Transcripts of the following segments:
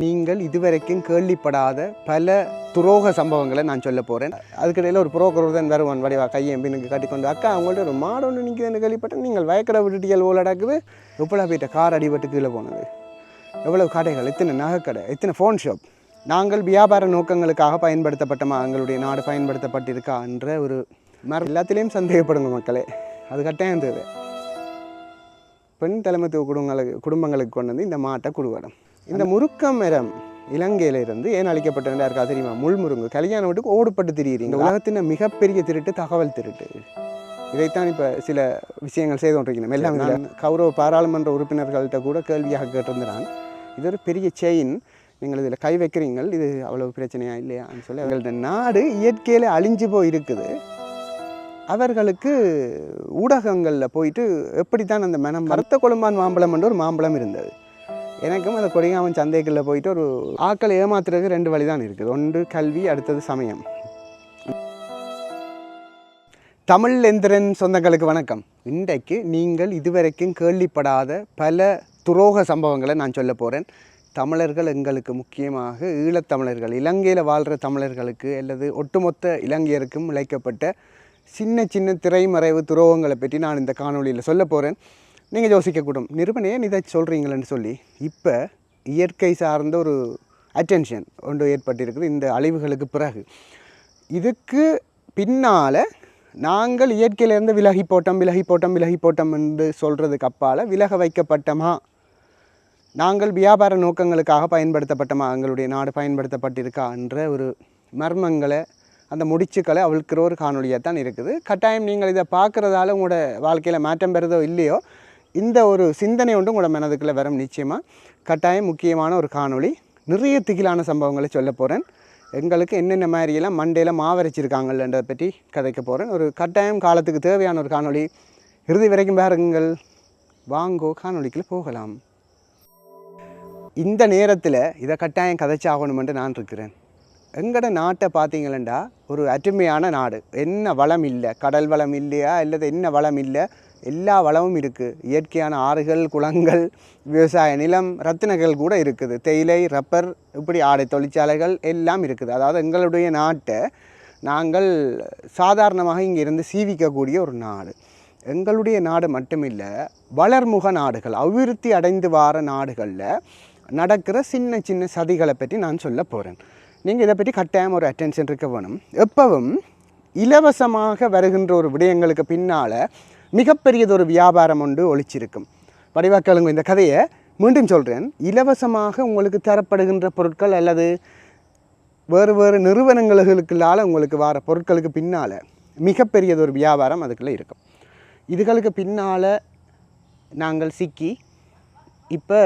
நீங்கள் இதுவரைக்கும் கேள்விப்படாத பல துரோக சம்பவங்களை நான் சொல்ல போகிறேன் அதுக்கிடையில் ஒரு புரோக்கர் தான் வருவான் வடிவா கையை பின்னுக்கு கட்டிக்கொண்டு அக்கா அவங்கள்ட்ட ஒரு மாடு ஒன்று நிற்கிறேன்னு கேள்விப்பட்டேன் நீங்கள் வயக்கடை விட்டுட்டியல் ஓல் அடக்குது எப்படா போயிட்ட கார் அடிபட்டு கீழே போனது. எவ்வளவு கடைகள் எத்தனை நகைக்கடை எத்தனை ஃபோன் ஷாப் நாங்கள் வியாபார நோக்கங்களுக்காக பயன்படுத்தப்பட்டமா எங்களுடைய நாடு பயன்படுத்தப்பட்டிருக்கா என்ற ஒரு மர எல்லாத்திலையும் சந்தேகப்படுங்க மக்களே. அது கட்டாயம் தேவை பெண் தலைமைத்துவ குடும்பங்களுக்கு குடும்பங்களுக்கு கொண்டு வந்து இந்த மாட்டை குடுவடம் இந்த முருக்க மரம் இலங்கையில இருந்து ஏன் அழிக்கப்பட்டதா இருக்கா தெரியுமா? முள்முருங்கு. கல்யாண வீட்டுக்கு ஓடுபட்டு திரியுறீங்க. உலகத்தின் மிகப்பெரிய திருட்டு தகவல் திருட்டு. இதைத்தான் இப்போ சில விஷயங்கள் செய்து கொண்டிருக்கணும் எல்லாம் நான் கௌரவ பாராளுமன்ற உறுப்பினர்கள்ட்ட கூட கேள்வியாக கேட்டிருந்தான். இது ஒரு பெரிய செயின் நீங்கள் இதில் கை வைக்கிறீங்கள். இது அவ்வளவு பிரச்சனையா இல்லையான்னு சொல்லி அவர்கள்ட்ட நாடு இயற்கையில் அழிஞ்சு போய் இருக்குது அவர்களுக்கு ஊடகங்களில் போயிட்டு எப்படித்தான் அந்த மனம் கருத்த கொழும்பான் மாம்பழம் என்று ஒரு மாம்பழம் இருந்தது. எனக்கும் அந்த கொடிகாமன் சந்தைகளில் போயிட்டு ஒரு ஆக்களை ஏமாத்துறதுக்கு ரெண்டு வழி தான் இருக்குது. ஒன்று கல்வி அடுத்தது சமயம். தமிழ் எந்திரன் சொந்தங்களுக்கு வணக்கம். இன்றைக்கு நீங்கள் இதுவரைக்கும் கேள்விப்படாத பல துரோக சம்பவங்களை நான் சொல்ல போகிறேன் தமிழர்கள் எங்களுக்கு முக்கியமாக ஈழத்தமிழர்கள் இலங்கையில் வாழ்கிற தமிழர்களுக்கு அல்லது ஒட்டுமொத்த இலங்கையருக்கும் இழைக்கப்பட்ட சின்ன சின்ன திரைமறைவு துரோகங்களை பற்றி நான் இந்த காணொளியில் சொல்ல போகிறேன் நீங்கள் யோசிக்கக்கூடும். நிருபனையே இதை சொல்கிறீங்களேன்னு சொல்லி இப்போ இயற்கை சார்ந்த ஒரு அட்டென்ஷன் ஒன்று ஏற்பட்டிருக்குது இந்த அழிவுகளுக்கு பிறகு. இதுக்கு பின்னால் நாங்கள் இயற்கையிலேருந்து விலகி போட்டோம் விலகி போட்டோம் விலகி போட்டோம் என்று சொல்கிறதுக்கு அப்பால் விலக வைக்கப்பட்டோமா? நாங்கள் வியாபார நோக்கங்களுக்காக பயன்படுத்தப்பட்டோமா? எங்களுடைய நாடு பயன்படுத்தப்பட்டிருக்கா? என்ற ஒரு மர்மங்களை அந்த முடிச்சுக்களை அவளுக்கிற ஒரு காணொலியாக தான் இருக்குது. கட்டாயம் நீங்கள் இதை பார்க்குறதால உங்களோட வாழ்க்கையில் மாற்றம் பெறுதோ இல்லையோ இந்த ஒரு சிந்தனை ஒன்று உங்களோட மனதுக்குள்ளே வரும் நிச்சயமாக கட்டாயம் முக்கியமான ஒரு காணொளி. நிறைய திகிலான சம்பவங்களை சொல்ல போகிறேன் எங்களுக்கு என்னென்ன மாதிரியெல்லாம் மண்டையில் மாவரைச்சிருக்காங்கன்றதை பற்றி கதைக்க போகிறேன் ஒரு கட்டாயம் காலத்துக்கு தேவையான ஒரு காணொளி. இறுதி வரைக்கும் பாருங்கள். வாங்கோ காணொலிக்குள்ளே போகலாம். இந்த நேரத்தில் இதை கட்டாயம் கதைச்சாகணுமென்று நான் இருக்கிறேன். எங்கட நாட்டை பார்த்தீங்களா ஒரு அருமையான நாடு. என்ன வளம் இல்லை கடல் வளம் இல்லையா அல்லது என்ன வளம் இல்லை எல்லா வளமும் இருக்குது இயற்கையான ஆறுகள் குளங்கள் விவசாய நிலம் ரத்தினங்கள் கூட இருக்குது. தேயிலை ரப்பர் இப்படி ஆடை தொழிற்சாலைகள் எல்லாம் இருக்குது. அதாவது எங்களுடைய நாட்டை நாங்கள் சாதாரணமாக இங்கே இருந்து சீவிக்கக்கூடிய ஒரு நாடு. எங்களுடைய நாடு மட்டுமில்லை வளர்முக நாடுகள் அபிவிருத்தி அடைந்து வார நாடுகளில் நடக்கிற சின்ன சின்ன சதிகளை பற்றி நான் சொல்ல போகிறேன் நீங்கள் இதை பற்றி கட்டாயம் ஒரு அட்டென்ஷன் இருக்க வேணும். எப்பவும் இலவசமாக வருகின்ற ஒரு விடயங்களுக்கு பின்னால் மிகப்பெரியதொரு வியாபாரம் ஒன்று ஒழிச்சிருக்கும். வடிவாக்கலுங்க இந்த கதையை மீண்டும் சொல்கிறேன் இலவசமாக உங்களுக்கு தரப்படுகின்ற பொருட்கள் அல்லது வேறு வேறு நிறுவனங்களுக்குள்ளால் உங்களுக்கு வர பொருட்களுக்கு பின்னால் மிகப்பெரியதொரு வியாபாரம் அதுக்குள்ளே இருக்கும். இதுகளுக்கு பின்னால் நாங்கள் சிக்கி இப்போ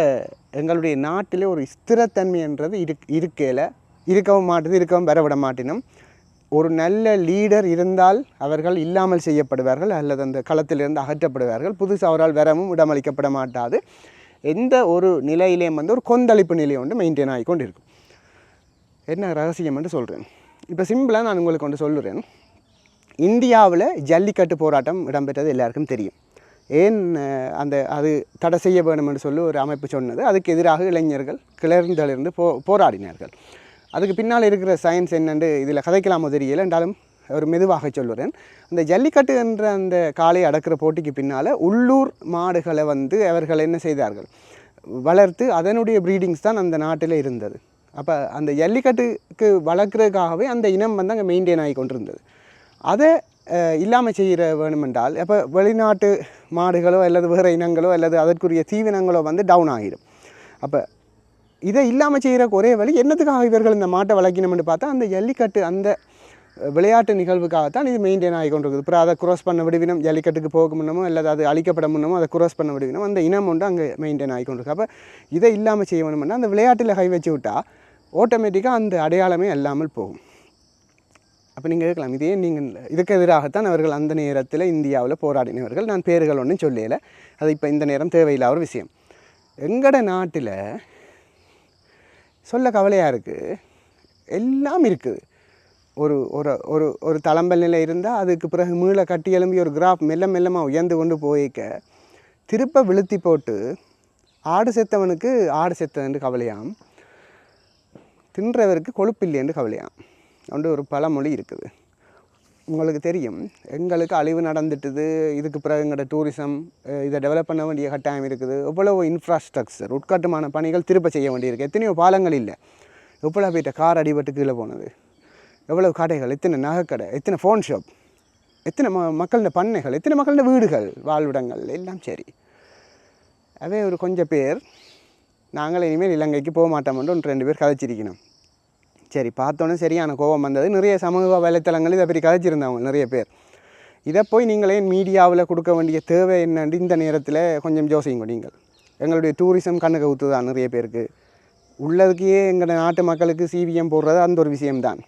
எங்களுடைய நாட்டில் ஒரு ஸ்திரத்தன்மைன்றது இருக் இருக்கையில் இருக்கவும் மாட்டுது இருக்கவும் வரவிட மாட்டினும். ஒரு நல்ல லீடர் இருந்தால் அவர்கள் இல்லாமல் செய்யப்படுவார்கள் அல்லது அந்த களத்திலிருந்து அகற்றப்படுவார்கள். புதுசாக அவரால் வரவும் இடமளிக்கப்பட மாட்டாது. எந்த ஒரு நிலையிலேயும் வந்து ஒரு கொந்தளிப்பு நிலை ஒன்று மெயின்டைன் ஆகி கொண்டு இருக்கும் என்ன ரகசியம் என்று சொல்கிறேன் இப்போ சிம்பிளாக நான் உங்களுக்கு ஒன்று சொல்லுறேன். இந்தியாவில் ஜல்லிக்கட்டு போராட்டம் இடம்பெற்றது எல்லாருக்கும் தெரியும். ஏன் அந்த அது தடை செய்ய வேண்டும் என்று சொல்லி ஒரு அமைப்பு சொன்னது. அதுக்கு எதிராக இளைஞர்கள் கிளர்ந்தலிருந்து போ போராடினார்கள். அதுக்கு பின்னால் இருக்கிற சயின்ஸ் என்னென்று இதில் கதைக்கலாமோ தெரியல. என்றாலும் ஒரு மெதுவாக சொல்லுறேன். அந்த ஜல்லிக்கட்டு என்ற அந்த காளை அடக்கிற போட்டிக்கு பின்னால் உள்ளூர் மாடுகளை வந்து அவர்கள் என்ன செய்தார்கள்? வளர்த்து அதனுடைய ப்ரீடிங்ஸ் தான் அந்த நாட்டில் இருந்தது. அப்போ அந்த ஜல்லிக்கட்டுக்கு வளர்க்குறதுக்காகவே அந்த இனம் வந்து அங்கே மெயின்டைன் ஆகி கொண்டிருந்தது. அதை இல்லாமல் செய்கிற வேணுமென்றால் அப்போ வெளிநாட்டு மாடுகளோ அல்லது வேறு இனங்களோ அல்லது அதற்குரிய தீவினங்களோ வந்து டவுன் ஆகிடும். அப்போ இதை இல்லாமல் செய்கிற ஒரே வழி என்னத்துக்காக இவர்கள் இந்த மாட்டை வளர்க்கணும்னு பார்த்தா அந்த ஜல்லிக்கட்டு அந்த விளையாட்டு நிகழ்வுக்காகத்தான் இது மெயின்டைன் ஆகி கொண்டிருக்குது. அப்புறம் அதை குரோஸ் பண்ண விடுவினம் ஜல்லிக்கட்டுக்கு போக முன்னமோ இல்லை அது அழிக்கப்பட முன்னமோ அதை குரோஸ் பண்ண விடுவினம் அந்த இனம் ஒன்று அங்கே மெயின்டைன் ஆகி கொண்டிருக்கு. அப்போ இதை இல்லாமல் செய்ய வேணும்னா அந்த விளையாட்டில் கை வச்சு விட்டால் ஆட்டோமேட்டிக்காக அந்த அடையாளமே இல்லாமல் போகும். அப்போ நீங்கள் இருக்கலாம் இதே நீங்கள் இதுக்கு எதிராகத்தான் அவர்கள் அந்த நேரத்தில் இந்தியாவில் போராடினவர்கள். நான் பேர்கள் ஒன்றும் சொல்லலை. அது இப்போ இந்த நேரம் தேவையில்லாத ஒரு விஷயம். எங்கட நாட்டில் சொல்ல கவலையாக இருக்குது எல்லாம் இருக்குது. ஒரு ஒரு ஒரு ஒரு தளம்பல் நிலை இருந்தால் அதுக்கு பிறகு மீள கட்டி எழும்பி ஒரு கிராஃப் மெல்ல மெல்லமாக உயர்ந்து கொண்டு போயிக்க திருப்ப விழுத்தி போட்டு ஆடு செத்தவனுக்கு ஆடு செத்தவன்னு கவலையாம். தின்றவருக்கு கொழுப்பு இல்லைன்னு கவலையாம். ஒன்று ஒரு பழமொழி இருக்குது. உங்களுக்கு தெரியும். எங்களுக்கு அழிவு நடந்துட்டுது. இதுக்கு பிறகு எங்களோட டூரிசம் இதை டெவலப் பண்ண வேண்டிய கட்டாயம் இருக்குது. எவ்வளவு இன்ஃப்ராஸ்ட்ரக்சர் உட்கட்டுமான பணிகள் திரும்ப செய்ய வேண்டியிருக்கு. எத்தனையோ பாலங்கள் இல்லை. எவ்வளோ போயிட்ட கார் அடிபட்டு கீழே போனது. எவ்வளவு கடைகள் எத்தனை நகைக்கடை எத்தனை ஃபோன் ஷாப் எத்தனை ம மக்களோட பண்ணைகள் எத்தனை மக்களோட வீடுகள் வாழ்விடங்கள் எல்லாம் சரி. அதே ஒரு கொஞ்சம் பேர் நாங்கள் இனிமேல் இலங்கைக்கு போக மாட்டோம்னு ஒன்று ரெண்டு பேர் கதைச்சிருக்கணும். சரி பார்த்தோன்னே சரியான கோபம் வந்தது. நிறைய சமூக வலைத்தளங்கள் இதை பற்றி கதைச்சிருந்தாங்க நிறைய பேர். இதை போய் நீங்களே மீடியாவில் கொடுக்க வேண்டிய தேவை என்னன்னு இந்த நேரத்தில் கொஞ்சம் யோசிங்க நீங்கள். எங்களுடைய டூரிசம் கண்ணு கவுத்து நிறைய பேருக்கு. உள்ளதுக்கே எங்கள் நாட்டு மக்களுக்கு சிவிஎம் போடுறது அந்த ஒரு விஷயம்தான்.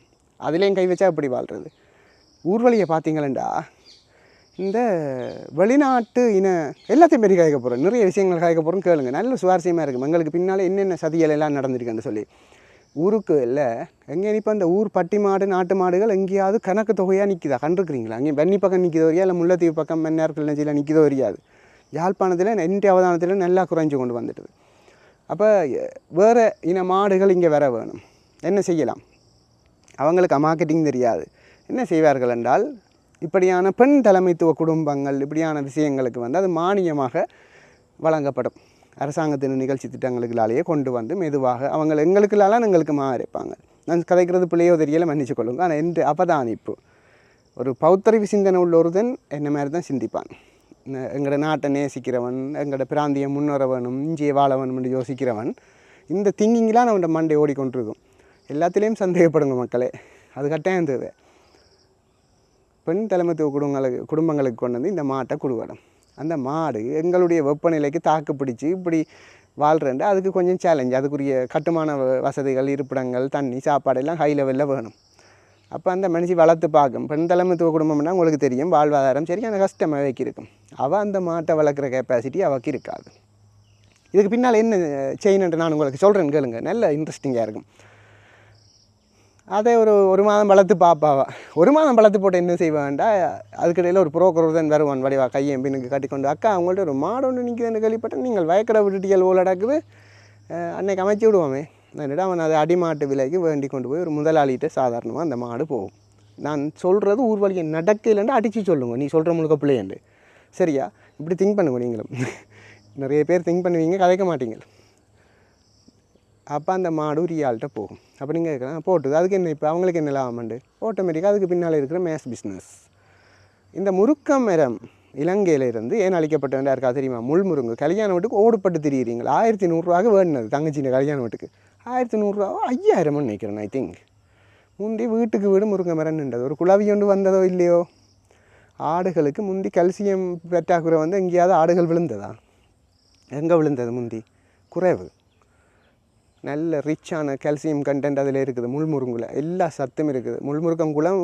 அதுலேயும் கை வச்சா எப்படி வாழ்கிறது ஊர்வலியை பார்த்தீங்களா இந்த வெளிநாட்டு இன எல்லாத்தையும் பெரிய காய்க்க போகிறோம் நிறைய விஷயங்கள் காய்க்க போகிறோம் கேளுங்க. நல்ல சுவாரஸ்யமாக இருக்கும். எங்களுக்கு பின்னால் என்னென்ன சதிகள் எல்லாம் நடந்திருக்குன்னு சொல்லி. ஊருக்கு இல்லை. எங்கே இப்போ அந்த ஊர் பட்டி மாடு நாட்டு மாடுகள் எங்கேயாவது கணக்கு தொகையாக நிற்கிதா கண்டுருக்குறீங்களா? அங்கே வெண்ணி பக்கம் நிற்கிதோ வரியா? இல்லை முல்லைத்தீவு பக்கம் மன்னார் நெஞ்சியில் நிற்கிதோ வரியாது யாழ்ப்பாணத்தில் எந்த அவதானத்தில் நல்லா குறைஞ்சு கொண்டு வந்துட்டுது. அப்போ வேறு இன மாடுகள் இங்கே வர வேணும். என்ன செய்யலாம்? அவங்களுக்கு மார்க்கெட்டிங் தெரியாது. என்ன செய்வார்கள் என்றால் இப்படியான பெண் தலைமைத்துவ குடும்பங்கள் இப்படியான விஷயங்களுக்கு வந்து அது மானியமாக வழங்கப்படும். அரசாங்கத்தின் நிகழ்ச்சி திட்டங்களுக்குள்ளாலேயே கொண்டு வந்து மெதுவாக அவங்க எங்களுக்குள்ளாலாம் எங்களுக்கு மாறிப்பாங்க நான் கதைக்கிறது பிள்ளையோ தெரியல மன்னிச்சு கொள்ளுங்க. ஆனால் என்று அவதானிப்பு ஒரு பௌத்தறிவு சிந்தனை உள்ள ஒருதன் என்ன மாதிரி தான் சிந்திப்பான் எங்களோட நாட்டை நேசிக்கிறவன் எங்களோட பிராந்தியம் முன்னுறவனும் இஞ்சிய இஞ்சியை என்று யோசிக்கிறவன் இந்த திங்கிங்கெலாம் அவன் மண்டை ஓடிக்கொண்டிருக்கும். எல்லாத்துலேயும் சந்தேகப்படுங்க மக்களே அது கட்டாயம் தேவை. பெண் தலைமைத்துவ குடும்பங்களுக்கு குடும்பங்களுக்கு கொண்டு வந்து இந்த மாட்டை கொடுக்கணும். அந்த மாடு எங்களுடைய வெப்பநிலைக்கு தாக்கு பிடிச்சி இப்படி வாழ்கிறேன் அதுக்கு கொஞ்சம் சேலஞ்ச் அதுக்குரிய கட்டுமான வ- வசதிகள் இருப்பிடங்கள் தண்ணி சாப்பாடு எல்லாம் ஹை லெவலில் வேணும். அப்போ அந்த மனுஷி வளர்த்து பார்க்கும். பெண் தலைமைத்துவ குடும்பம்னா உங்களுக்கு தெரியும் வாழ்வாதாரம் சரி அந்த கஷ்டமாக வைக்கி இருக்கும். அவள் அந்த மாட்டை வளர்க்குற கெப்பாசிட்டி அவக்கு இருக்காது. இதுக்கு பின்னால் என்ன செய்யணுன்ட்டு நான் உங்களுக்கு சொல்கிறேன் கேளுங்க. நல்ல இன்ட்ரெஸ்டிங்காக இருக்கும். அதை ஒரு ஒரு மாதம் வளர்த்து பாப்பாவா. ஒரு மாதம் வளர்த்து போட்டு என்ன செய்வான்டா? அதுக்கிடையில் ஒரு புரோக்கர் தான் வருவான் வடிவா கையை பின்னுக்கு கட்டிக்கொண்டு அக்கா அவங்கள்ட்ட ஒரு மாடு ஒன்று நிற்குதுன்னு கேள்விப்பட்டேன். நீங்கள் வயக்கடை விட்டுட்டியல் ஓல நடக்குது. அன்னைக்கு அமைச்சு விடுவோமே. என்னடா அவன் அதை அடிமாட்டு விலைக்கு வேண்டி கொண்டு போய் ஒரு முதலாளிகிட்ட சாதாரணமாக அந்த மாடு போகும். நான் சொல்கிறது ஊர்வலியை நடக்கலைன்னா அடித்து சொல்லுங்க. நீ சொல்கிற முழுக்க பிள்ளையண்டு. சரியா? இப்படி திங்க் பண்ணுங்க நீங்களும். நிறைய பேர் திங்க் பண்ணுவீங்க கதைக்க மாட்டீங்க. அப்போ அந்த மாடு ஒரு ஆள்கிட்ட போகும். அப்போ நீங்கள் கேட்கலாம் போட்டுது. அதுக்கு என்ன இப்போ அவங்களுக்கு என்ன லாபம்ண்டு ஆட்டோமேட்டிக்காக அதுக்கு பின்னால் இருக்கிற மேஸ் பிஸ்னஸ் இந்த முருக்க மரம் இலங்கையிலிருந்து ஏன் அழிக்கப்பட்டவன் இருக்கா தெரியுமா? முள்முருங்கு. கல்யாண வீட்டுக்கு ஓடுபட்டு திரியிறீங்களா? ஆயிரத்தி நூறுரூவாக வேணுனது தங்கச்சின கல்யாண வீட்டுக்கு. ஆயிரத்தி நூறுரூவா ஐயாயிரம்னு நினைக்கிறேன் ஐ திங்க் முந்தி வீட்டுக்கு வீடு முருங்கை மரம் நின்றது. ஒரு குழவி கொண்டு வந்ததோ இல்லையோ? ஆடுகளுக்கு முந்தி கல்சியம் பெற்றாக்குறை வந்து எங்கேயாவது ஆடுகள் விழுந்ததா? எங்கே விழுந்தது முந்தி? குறைவு. நல்ல ரிச்சான கால்சியம் கண்டென்ட் அதில் இருக்குது முள்முருங்கில் எல்லா சத்தும் இருக்குது. முள்முருக்கங்குளம்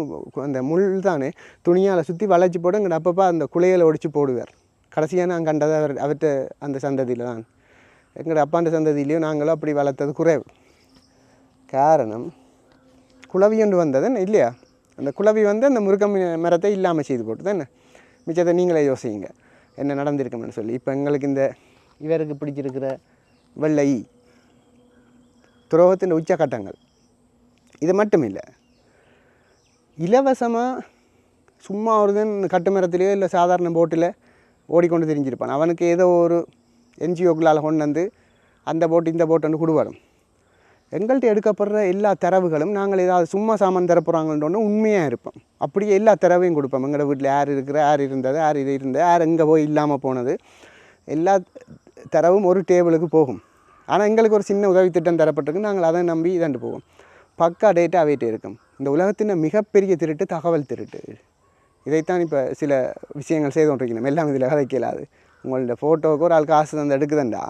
அந்த முள் தானே துணியால் சுற்றி வளைச்சி போட இங்கே அப்பப்போ அந்த குலையில் ஒடிச்சு போடுவார். கடைசியாக நான் கண்டது அவர் அவர்கிட்ட அந்த சந்ததியில் தான். எங்களோட அப்பாண்ட சந்ததியிலையும் நாங்களும் அப்படி வளர்த்தது குறைவு. காரணம் குளவி ஒன்று வந்ததுன்னு இல்லையா? அந்த குளவி வந்து அந்த முருக்க மரத்தை இல்லாமல் செய்து போட்டு தானே மிச்சத்தை நீங்களே யோசிங்க. என்ன நடந்திருக்கணும்னு சொல்லி. இப்போ எங்களுக்கு இந்த இவருக்கு பிடிச்சிருக்கிற வெள்ளை துரோகத்தின் உச்சக்கட்டங்கள் இது மட்டும் இல்லை இலவசமாக சும்மா ஒருதன் கட்டுமரத்திலேயோ இல்லை சாதாரண போட்டில் ஓடிக்கொண்டு தெரிஞ்சிருப்பான். அவனுக்கு ஏதோ ஒரு என்ஜிஓக்களால் கொண்டு வந்து அந்த போட்டு இந்த போட்டுன்னு வந்து எங்கள்கிட்ட எடுக்கப்படுற எல்லா தரவுகளும் நாங்கள் ஏதாவது சும்மா சாமான் தரப்போகிறாங்கன்றோன்னு உண்மையாக இருப்போம். அப்படியே எல்லா தரவையும் கொடுப்போம். எங்களோட வீட்டில் யார் இருக்கிற யார் இருந்தது யார் இது இருந்தது யார் எங்கே போய் இல்லாமல் போனது. எல்லா தரவும் ஒரு டேபிளுக்கு போகும். ஆனால் எங்களுக்கு ஒரு சின்ன உதவி திட்டம் தரப்பட்டிருக்கு நாங்கள் அதை நம்பி இதாண்டு போவோம். பக்கா டேட்டா அவைட்டு இருக்கும். இந்த உலகத்தின் மிகப்பெரிய திருட்டு தகவல் திருட்டு. இதைத்தான் இப்போ சில விஷயங்கள் செய்து கொண்டிருக்கணும் எல்லாம் இதில் கதைக்க இயலாது உங்களோட ஃபோட்டோவுக்கு ஒரு ஆள் காசு தந்து எடுக்குதுண்டா?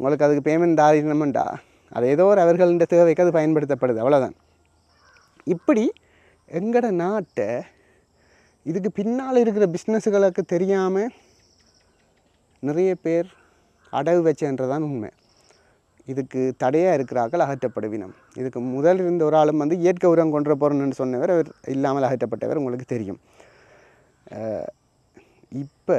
உங்களுக்கு அதுக்கு பேமெண்ட் தாரிடணும்டா அது ஏதோ ஒரு அவர்கள்ட தேவைக்கு அது பயன்படுத்தப்படுது. அவ்வளோதான் இப்படி எங்களோட நாட்டை இதுக்கு பின்னால் இருக்கிற பிஸ்னஸுகளுக்கு தெரியாமல் நிறைய பேர் அடகு வச்சன்றதான் உண்மை. இதுக்கு தடையாக இருக்கிறார்கள் அகற்றப்படுவினம். இதுக்கு முதல் இருந்த ஒரு ஆளும் வந்து இயற்கை உரம் கொன்ற போகிறோம்னு சொன்னவர் அவர் இல்லாமல் அகற்றப்பட்டவர் உங்களுக்கு தெரியும். இப்போ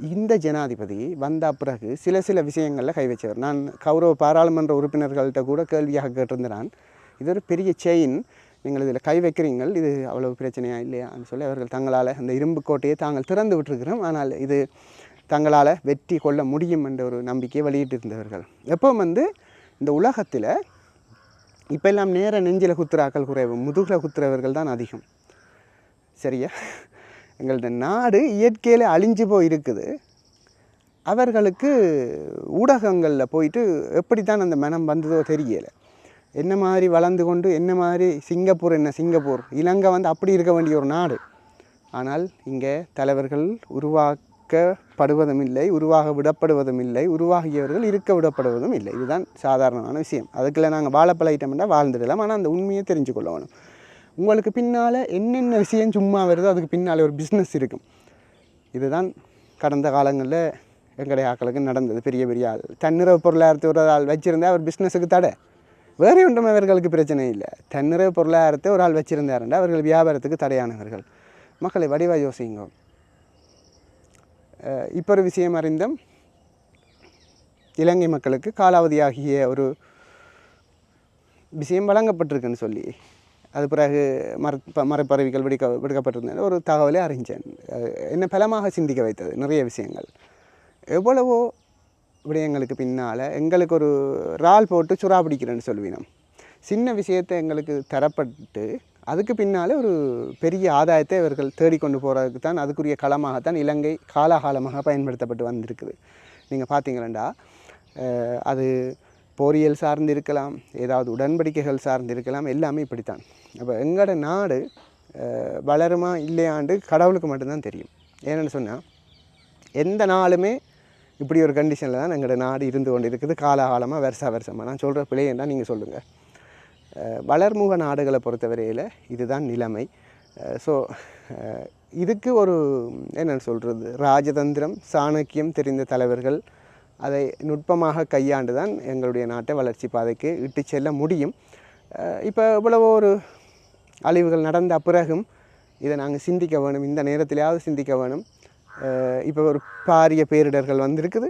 இந்த ஜனாதிபதி வந்த பிறகு சில சில விஷயங்களில் கை வச்சவர். நான் கௌரவ பாராளுமன்ற உறுப்பினர்கள்ட்ட கூட கேள்வியாக கேட்டிருந்தேன். இது ஒரு பெரிய செயின் நீங்கள் இதில் கை வைக்கிறீங்கள். இது அவ்வளவு பிரச்சனையா இல்லையான்னு சொல்லி அவர்கள் தங்களால் அந்த இரும்பு கோட்டையை தாங்கள் திறந்து விட்டுருக்கிறோம். ஆனால் இது தங்களால் வெற்றி கொள்ள முடியும் என்ற ஒரு நம்பிக்கையை வெளியிட்டிருந்தவர்கள். எப்போ வந்து இந்த உலகத்தில் இப்போ எல்லாம் நேர நெஞ்சில் குத்துறாக்கள் குறைவு முதுகில் குத்துறவர்கள் தான் அதிகம். சரியா? எங்களது நாடு இயற்கையில் அழிஞ்சு போய் இருக்குது. அவர்களுக்கு ஊடகங்களில் போயிட்டு எப்படி தான் அந்த மனம் வந்ததோ தெரியலை. என்ன மாதிரி வளர்ந்து கொண்டு என்ன மாதிரி சிங்கப்பூர் என்ன சிங்கப்பூர் இலங்கை வந்து அப்படி இருக்க வேண்டிய ஒரு நாடு. ஆனால் இங்கே தலைவர்கள் உருவாக்க படுவதும் இல்லை உருவாக விடப்படுவதும் இல்லை உருவாகியவர்கள் இருக்க விடப்படுவதும் இல்லை. இதுதான் சாதாரணமான விஷயம். அதுக்குள்ளே நாங்கள் வாழைப்பழ பழகிட்டோம்னா வாழ்ந்துடலாம். ஆனால் அந்த உண்மையை தெரிஞ்சு கொள்ளணும். உங்களுக்கு பின்னால் என்னென்ன விஷயம் சும்மா வருதோ அதுக்கு பின்னால் ஒரு பிஸ்னஸ் இருக்கும். இதுதான் கடந்த காலங்களில் எங்களுடைய ஆக்களுக்கு நடந்தது. பெரிய பெரிய ஆள். தன்னிறவு பொருளாதாரத்தை ஒரு ஆள் வச்சுருந்தா அவர் பிஸ்னஸுக்கு தடை. வேறு ஒன்றும் அவர்களுக்கு பிரச்சனை இல்லை. தன்னிறவு பொருளாதாரத்தை ஒரு ஆள் வச்சுருந்தாருண்டா அவர்கள் வியாபாரத்துக்கு தடையானவர்கள். மக்களை வடிவா யோசிங்க. இப்பொரு இப்போ ஒரு விஷயம் அறிந்தும் இலங்கை மக்களுக்கு காலாவதியாகிய ஒரு விஷயம் வழங்கப்பட்டிருக்குன்னு சொல்லி அது பிறகு மர மரப்பறவைகள் விடுக்க விடுக்கப்பட்டிருந்தது ஒரு தகவலை அறிஞ்சேன். என்னை பலமாக சிந்திக்க வைத்தது நிறைய விஷயங்கள். எவ்வளவோ விடயங்களுக்கு பின்னால் எங்களுக்கு ஒரு ரால் போட்டு சுறா பிடிக்கிறேன்னு சொல்லுவினோம் சின்ன விஷயத்தை எங்களுக்கு தரப்பட்டு அதுக்கு பின்னால் ஒரு பெரிய ஆதாயத்தை இவர்கள் தேடிக்கொண்டு போகிறதுக்கு தான் அதுக்குரிய களமாகத்தான் இலங்கை காலாகாலமாக பயன்படுத்தப்பட்டு வந்திருக்குது. நீங்கள் பார்த்தீங்களா அது போரியல் சார்ந்து இருக்கலாம் ஏதாவது உடன்படிக்கைகள் சார்ந்து இருக்கலாம் எல்லாமே இப்படித்தான். அப்போ எங்களோட நாடு வளருமா இல்லையாண்டு கடவுளுக்கு மட்டும்தான் தெரியும். ஏன்னு சொன்னால் எந்த நாளுமே இப்படி ஒரு கண்டிஷனில் தான் எங்களோட நாடு இருந்து கொண்டு இருக்குது காலாகாலமாக வருஷா வருஷமாக நான் சொல்கிற பிள்ளைன்னா நீங்கள் சொல்லுங்கள் வளர்முக நாடுகளை பொறுத்தவரையில் இதுதான் நிலைமை. ஸோ இதுக்கு ஒரு என்ன சொல்கிறது ராஜதந்திரம் சாணக்கியம் தெரிந்த தலைவர்கள் அதை நுட்பமாக கையாண்டு தான் எங்களுடைய நாட்டை வளர்ச்சி பாதைக்கு இட்டு செல்ல முடியும். இப்போ இவ்வளவு ஒரு அழிவுகள் நடந்த பிறகும் இதை நாங்கள் சிந்திக்க வேணும். இந்த நேரத்திலேயாவது சிந்திக்க வேணும். இப்போ ஒரு பாரிய பேரிடர்கள் வந்திருக்குது.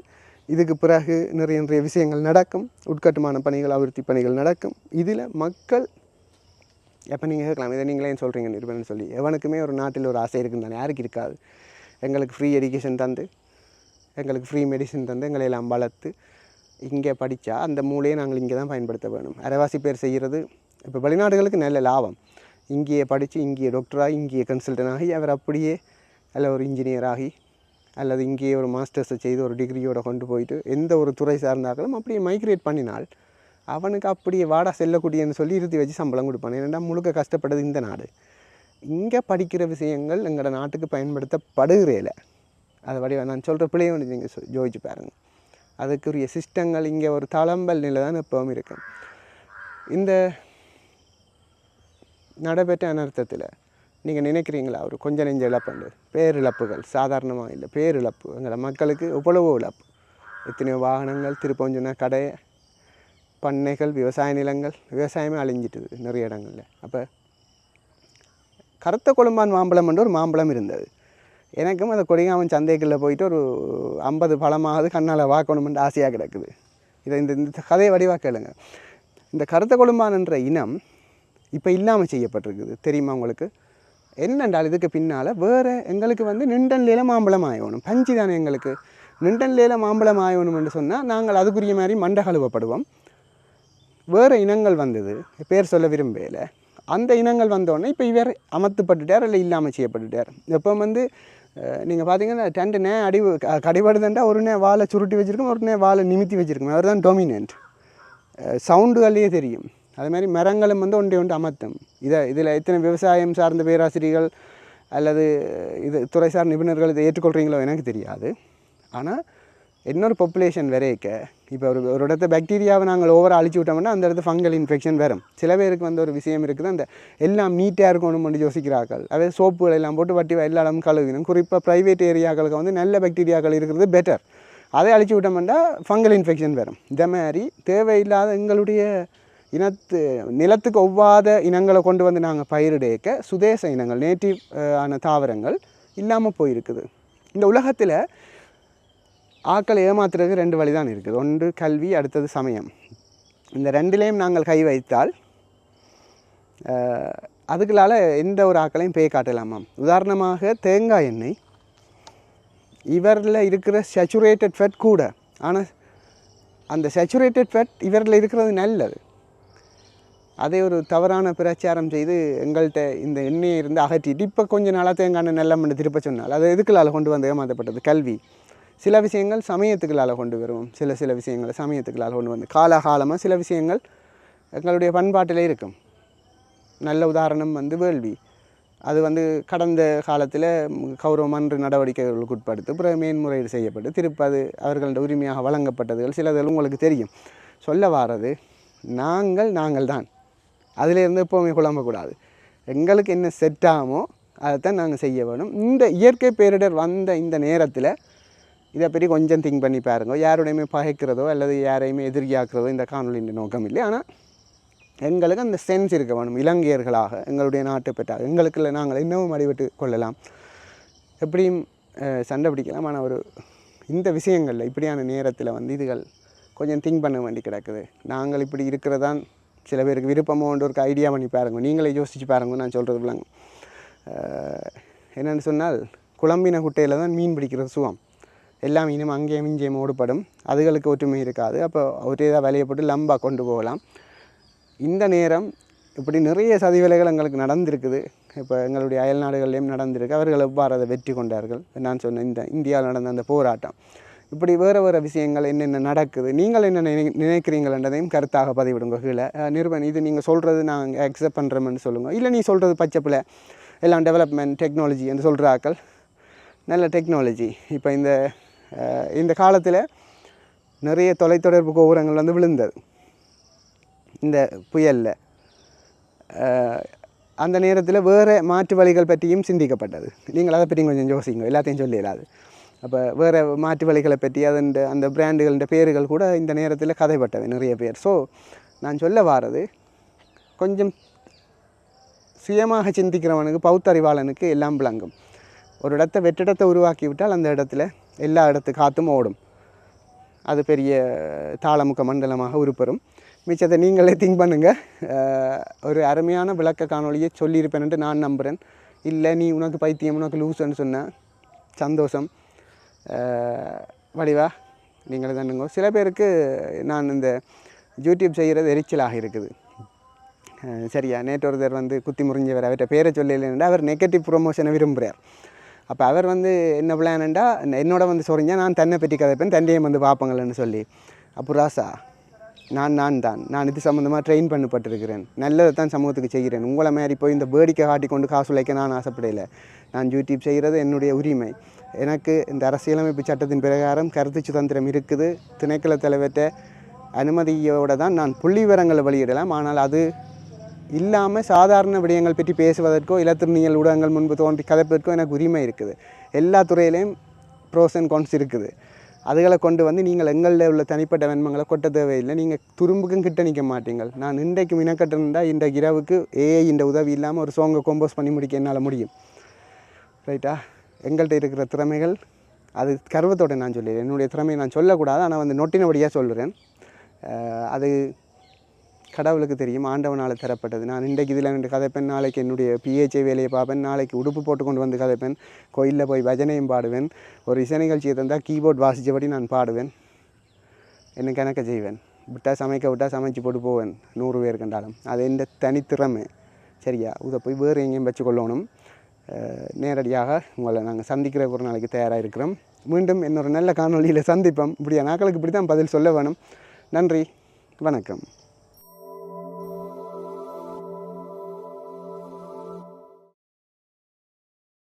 இதுக்கு பிறகு நிறைய நிறைய விஷயங்கள் நடக்கும். உட்கட்டுமான பணிகள் அபிவிருத்தி பணிகள் நடக்கும். இதில் மக்கள் எப்போ நீங்கள் கேட்கலாம்? இதை நீங்களே சொல்கிறீங்க நிருபன் சொல்லி. எவனுக்குமே ஒரு நாட்டில் ஒரு ஆசை இருக்குன்னு தானே யாருக்கு இருக்காது. எங்களுக்கு ஃப்ரீ எஜுகேஷன் தந்து எங்களுக்கு ஃப்ரீ மெடிசன் தந்து எங்களை எல்லாம் வளர்த்து இங்கே படித்தா அந்த மூலையை நாங்கள் இங்கே தான் பயன்படுத்த வேணும். அரைவாசி பேர் செய்கிறது இப்போ வெளிநாடுகளுக்கு நல்ல லாபம். இங்கேயே படித்து இங்கேயே டாக்டராகி இங்கேயே கன்சல்டன் ஆகி அவர் அப்படியே அல்ல ஒரு இன்ஜினியர் ஆகி அல்லது இங்கேயே ஒரு மாஸ்டர்ஸை செய்து ஒரு டிகிரியோட கொண்டு போயிட்டு எந்த ஒரு துறை சார்ந்தாலும் அப்படியே மைக்ரேட் பண்ணினால் அவனுக்கு அப்படியே வாடா செல்லக்கூடியன்னு சொல்லி இருத்தி வச்சு சம்பளம் கொடுப்பான். ஏன்னா முழுக்க கஷ்டப்பட்டது இந்த நாடு. இங்கே படிக்கிற விஷயங்கள் எங்களோட நாட்டுக்கு பயன்படுத்தப்படுகிறேல. அதை வடிவ நான் சொல்கிற பிள்ளையை ஒன்று நீங்கள் ஜோதிச்சு பாருங்கள் அதுக்குரிய சிஸ்டங்கள் இங்கே ஒரு தளம்பல் நிலை தான் எப்பவும் இருக்கும் இந்த நடைபெற்ற அனர்த்தத்தில் நீங்கள் நினைக்கிறீங்களா? ஒரு கொஞ்ச நெஞ்ச இழப்புண்டு. பேரிழப்புகள் சாதாரணமாக இல்லை பேரிழப்பு. எங்களை மக்களுக்கு எவ்வளவோ இழப்பு. எத்தனையோ வாகனங்கள் திருப்பஞ்சொன்னா கடை பண்ணைகள் விவசாய நிலங்கள் விவசாயமே அழிஞ்சிட்டுது நிறைய இடங்களில். அப்போ கருத்த கொழும்பான் மாம்பழம் என்று ஒரு மாம்பழம் இருந்தது. எனக்கும் அந்த கொடிகாமன் சந்தைக்குள்ளே போயிட்டு ஒரு ஐம்பது பழமாவது கண்ணால் வாக்கணுமென்று ஆசையாக கிடக்குது. இதை இந்த இந்த கதையை வடிவாக கேளுங்க. இந்த கருத்த கொழும்பான் என்ற இனம் இப்போ இல்லாமல் செய்யப்பட்டிருக்குது. தெரியுமா உங்களுக்கு? என்னென்றால் இதுக்கு பின்னால் வேறு எங்களுக்கு வந்து நிண்டன்லேயில் மாம்பழம் ஆயணும். பஞ்சு தானே எங்களுக்கு. நிண்டன்லேயில் மாம்பழம் ஆயணும் என்று சொன்னால் நாங்கள் அதுக்குரிய மாதிரி மண்டை கழுவப்படுவோம். வேறு இனங்கள் வந்தது. பேர் சொல்ல விரும்பல. அந்த இனங்கள் வந்தோடனே இப்போ இவர் அமர்த்தப்பட்டுட்டார் இல்லை இல்லாமல் செய்யப்பட்டுட்டார். இப்போ வந்து நீங்கள் பார்த்தீங்கன்னா ரெண்டு நே அடி க- கடிபடுதுண்டா ஒரு நே வாழை சுருட்டி வச்சுருக்கோம் ஒரு நே வாழை நிமித்தி வச்சுருக்கோம். அவர் தான் டொமினன்ட் சவுண்டுகள்லேயே தெரியும். அது மாதிரி மரங்களும் வந்து ஒன்றை ஒன்று அமர்த்தும். இதை இதில் எத்தனை விவசாயம் சார்ந்த பேராசிரியர்கள் அல்லது இது துறைசார் நிபுணர்கள் இதை ஏற்றுக்கொள்கிறீங்களோ எனக்கு தெரியாது. ஆனால் இன்னொரு பாப்புலேஷன் வரைக்க இப்போ ஒரு ஒரு இடத்த பாக்டீரியாவை நாங்கள் ஓவராக அழிச்சு விட்டோம்னா அந்த இடத்து ஃபங்கல் இன்ஃபெக்ஷன் வரும். சில பேருக்கு வந்து ஒரு விஷயம் இருக்குது அந்த எல்லாம் நீட்டாக இருக்கணும் பண்ணி யோசிக்கிறார்கள். அதே சோப்புகள் எல்லாம் போட்டு வட்டி எல்லா இடமும் கழுவினும் குறிப்பாக ப்ரைவேட் ஏரியாக்களுக்கு வந்து நல்ல பாக்டீரியாக்கள் இருக்கிறது பெட்டர் அதை அழிச்சு விட்டோம்னா ஃபங்கல் இன்ஃபெக்ஷன் வரும். இந்த மாதிரி தேவையில்லாத எங்களுடைய இனத்து நிலத்துக்கு ஒவ்வாத இனங்களை கொண்டு வந்து நாங்கள் பயிரிடேக்க சுதேச இனங்கள் நேட்டிவ் ஆன தாவரங்கள் இல்லாமல் போயிருக்குது. இந்த உலகத்தில் ஆக்களை ஏமாத்துறதுக்கு ரெண்டு வழி தான் இருக்குது. ஒன்று கல்வி அடுத்தது சமயம். இந்த ரெண்டுலேயும் நாங்கள் கை வைத்தால் அதுகளால் எந்த ஒரு ஆக்களையும் பேய் காட்டலாமாம். உதாரணமாக தேங்காய் எண்ணெய். இவரில் இருக்கிற சேச்சுரேட்டட் ஃபேட் கூட ஆனால் அந்த சேச்சுரேட்டட் ஃபேட் இவரில் இருக்கிறது நல்லது. அதை ஒரு தவறான பிரச்சாரம் செய்து எங்கள்கிட்ட இந்த எண்ணெயை இருந்து அகற்றிட்டு இப்போ கொஞ்சம் நாளாக தேங்காய் நல்ல மண்ணு திருப்ப சொன்னால் அது எதுக்குள்ளால் கொண்டு வந்து ஏமாற்றப்பட்டது கல்வி. சில விஷயங்கள் சமயத்துக்களால் கொண்டு வரும். சில சில விஷயங்களை சமயத்துக்களால் கொண்டு வந்து காலகாலமாக சில விஷயங்கள் எங்களுடைய பண்பாட்டில் இருக்கும். நல்ல உதாரணம் வந்து வேள்வி. அது வந்து கடந்த காலத்தில் கௌரவ மன்ற நடவடிக்கைகளுக்கு உட்படுத்து பிறகு மேன்முறையீடு செய்யப்பட்டு திருப்பது அது அவர்களோட உரிமையாக வழங்கப்பட்டதுகள் சிலதில் உங்களுக்கு தெரியும். சொல்ல வாரது நாங்கள் நாங்கள் தான் அதிலேருந்து எப்போவுமே குழம்பக்கூடாது. எங்களுக்கு என்ன செட் ஆகுமோ அதைத்தான் நாங்கள் செய்ய வேணும். இந்த இயற்கை பேரிடர் வந்த இந்த நேரத்தில் இதை பற்றி கொஞ்சம் திங்க் பண்ணி பாருங்க. யாருடையுமே பகைக்கிறதோ அல்லது யாரையுமே எதிரியாக்குறதோ இந்த காணொலியின் நோக்கம் இல்லை. ஆனால் எங்களுக்கு அந்த சென்ஸ் இருக்க வேணும். இலங்கையர்களாக எங்களுடைய நாட்டை பெற்றாக. எங்களுக்குள்ள நாங்கள் இன்னமும் அடிபட்டு கொள்ளலாம். எப்படியும் சண்டை பிடிக்கலாம். ஆனால் ஒரு இந்த விஷயங்களில் இப்படியான நேரத்தில் வந்து இதுகள் கொஞ்சம் திங்க் பண்ண வேண்டி கிடக்குது. நாங்கள் இப்படி இருக்கிறதான் சில பேருக்கு விருப்பமோன்ற ஒரு ஐடியா பண்ணி பாருங்க. நீங்களே யோசிச்சு பாருங்க நான் சொல்கிறது விளங்கும். என்னென்னு சொன்னால் குழம்பின குட்டையில் தான் மீன் பிடிக்கிறது சுகம். எல்லா மீனும் அங்கேயும் இங்கேயும் ஓடுபடும். அதுகளுக்கு ஒற்றுமை இருக்காது. அப்போ ஒரே இதாக வேலையை போட்டு லம்பாக கொண்டு போகலாம். இந்த நேரம் இப்படி நிறைய சதி விலைகள் எங்களுக்கு நடந்திருக்குது. இப்போ எங்களுடைய அயல் நாடுகள்லேயும் நடந்திருக்கு. அவர்கள் எவ்வாறு அதை வெற்றி கொண்டார்கள்? நான் சொன்ன இந்த இந்தியாவில் நடந்த அந்த போராட்டம். இப்படி வேறு வேறு விஷயங்கள் என்னென்ன நடக்குது? நீங்கள் என்ன நினை நினைக்கிறீங்கன்றதையும் கருத்தாக பதிவிடுங்க கீழே. நிறுவன் இது நீங்கள் சொல்கிறது நான் அக்செப்ட் பண்ணுறோம்னு சொல்லுங்கள் இல்லை நீ சொல்கிறது பச்சை பிள்ளை. எல்லாம் டெவலப்மெண்ட் டெக்னாலஜி என்று சொல்கிற ஆக்கள் நல்ல டெக்னாலஜி இப்போ இந்த இந்த காலத்தில் நிறைய தொலைத்தொடர்பு கோபுரங்கள் வந்து விழுந்தது. இந்த புயலில். அந்த நேரத்தில் வேறு மாற்று வழிகள் பற்றியும் சிந்திக்கப்பட்டது. நீங்கள் அதை பற்றி கொஞ்சம் யோசிங்க. எல்லாத்தையும் சொல்லிடாது அப்போ வேறு மாற்று வழிகளை பற்றி அதன் அந்த பிராண்டுகளின் பேர்கள் கூட இந்த நேரத்தில் கதைப்பட்டவை நிறைய பேர். ஸோ நான் சொல்ல வாரது கொஞ்சம் சுயமாக சிந்திக்கிறவனுக்கு பௌத்தறிவாளனுக்கு எல்லாம் விளங்கும். ஒரு இடத்த வெற்றிடத்தை உருவாக்கி விட்டால் அந்த இடத்துல எல்லா இடத்து காற்றும் ஓடும். அது பெரிய தாளமுக மண்டலமாக உருப்பெறும். மிச்சத்தை நீங்களே திங்க் பண்ணுங்கள் ஒரு அருமையான விளக்க காணொலியை சொல்லியிருப்பேன்ட்டு நான் நம்புகிறேன் இல்லை நீ உனக்கு பைத்தியம் உனக்கு லூசுன்னு சொன்ன சந்தோஷம். வடிவா நீங்கள் தானுங்க சில பேருக்கு நான் இந்த யூடியூப் செய்கிறது எரிச்சலாக இருக்குது. சரியா நேற்று ஒருத்தர் வந்து குத்தி முறிஞ்சவர் அவர்கிட்ட பேரை சொல்லலைன்னா அவர் நெகட்டிவ் ப்ரொமோஷனை விரும்புகிறார். அப்போ அவர் வந்து என்ன பிளான்ண்டா என்னோட வந்து சொல்கிறீங்க நான் தன்னை பற்றி கதைப்பேன் தண்டையும் வந்து பார்ப்பாங்களேன்னு சொல்லி. அப்போ ராசா நான் நான் தான். நான் இது சம்மந்தமாக ட்ரெயின் பண்ணப்பட்டிருக்கிறேன். நல்லதை தான் சமூகத்துக்கு செய்கிறேன். உங்களை மாதிரி போய் இந்த வேடிக்கை காட்டி கொண்டு காசு உழைக்க நான் ஆசைப்படலை நான் யூடியூப் செய்கிறது என்னுடைய உரிமை. எனக்கு இந்த அரசியலமைப்பு சட்டத்தின் பிரகாரம் கருத்து சுதந்திரம் இருக்குது. திணைக்கள தலைவர்கிட்ட அனுமதியோடு தான் நான் புள்ளி விவரங்களை வெளியிடலாம். ஆனால் அது இல்லாமல் சாதாரண விடயங்கள் பற்றி பேசுவதற்கோ இலத்திரனியல் ஊடகங்கள் முன்பு தோன்றி கதைப்பதற்கோ எனக்கு உரிமை இருக்குது. எல்லா துறையிலையும் ப்ரோஸ் அண்ட் கான்ஸ் இருக்குது. அதுகளை கொண்டு வந்து நீங்கள் எங்களில் உள்ள தனிப்பட்ட வெண்மங்களை கொட்ட தேவையில்லை. நீங்கள் துரும்புக்கும் கிட்ட நிற்க மாட்டீங்கள். நான் இன்றைக்கு மினக்கட்டிருந்தா இந்த இரவுக்கு ஏஐ இந்த உதவி இல்லாமல் ஒரு சாங்கை கம்போஸ் பண்ணி முடிக்க என்னால் முடியும். ரைட்டா எங்கள்கிட்ட இருக்கிற திறமைகள் அது கர்வத்தோட நான் சொல்லிடுறேன். என்னுடைய திறமையை நான் சொல்லக்கூடாது ஆனால் வந்து நொட்டினபடியாக சொல்லுறேன். அது கடவுளுக்கு தெரியும் ஆண்டவனால் தரப்பட்டது. நான் இன்றைக்கு இதில் நின்று கதைப்பேன் நாளைக்கு என்னுடைய பிஹெச்ஐ வேலையை பார்ப்பேன். நாளைக்கு உடுப்பு போட்டு கொண்டு வந்து கதைப்பேன் கோயிலில் போய் பஜனையும் பாடுவேன். ஒரு இசை நிகழ்ச்சியை தந்தால் கீபோர்ட் வாசித்தபடி நான் பாடுவேன். என்ன கணக்க செய்வேன். விட்டால் சமைக்க விட்டால் சமைச்சு போட்டு போவேன். நூறு பேர் கண்டாலும். அது எந்த தனித்திறமை சரியா? இதை போய் வேறு எங்கேயும் வச்சுக்கொள்ளணும். நேரடியாக உங்களை நாங்கள் சந்திக்கிற ஒரு நாளைக்கு தயாராக இருக்கிறோம். மீண்டும் இன்னொரு நல்ல காணொளியில் சந்திப்போம். இப்படியா? நாக்களுக்கு இப்படி தான் பதில் சொல்ல வேணும். நன்றி. வணக்கம்.